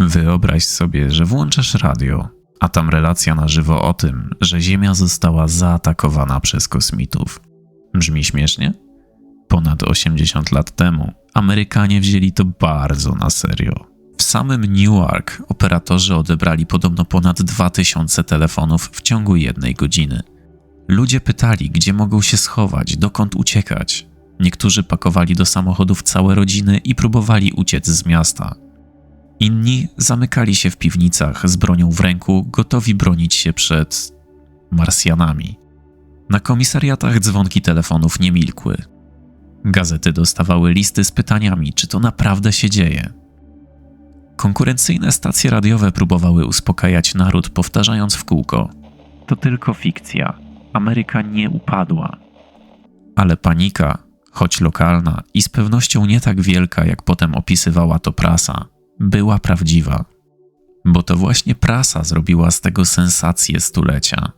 Wyobraź sobie, że włączasz radio, a tam relacja na żywo o tym, że Ziemia została zaatakowana przez kosmitów. Brzmi śmiesznie? Ponad 80 lat temu Amerykanie wzięli to bardzo na serio. W samym Newark operatorzy odebrali podobno ponad 2000 telefonów w ciągu jednej godziny. Ludzie pytali, gdzie mogą się schować, dokąd uciekać. Niektórzy pakowali do samochodów całe rodziny i próbowali uciec z miasta. Inni zamykali się w piwnicach z bronią w ręku, gotowi bronić się przed Marsjanami. Na komisariatach dzwonki telefonów nie milkły. Gazety dostawały listy z pytaniami, czy to naprawdę się dzieje. Konkurencyjne stacje radiowe próbowały uspokajać naród, powtarzając w kółko: To tylko fikcja. Ameryka nie upadła. Ale panika, choć lokalna i z pewnością nie tak wielka, jak potem opisywała to prasa, była prawdziwa. Bo to właśnie prasa zrobiła z tego sensację stulecia.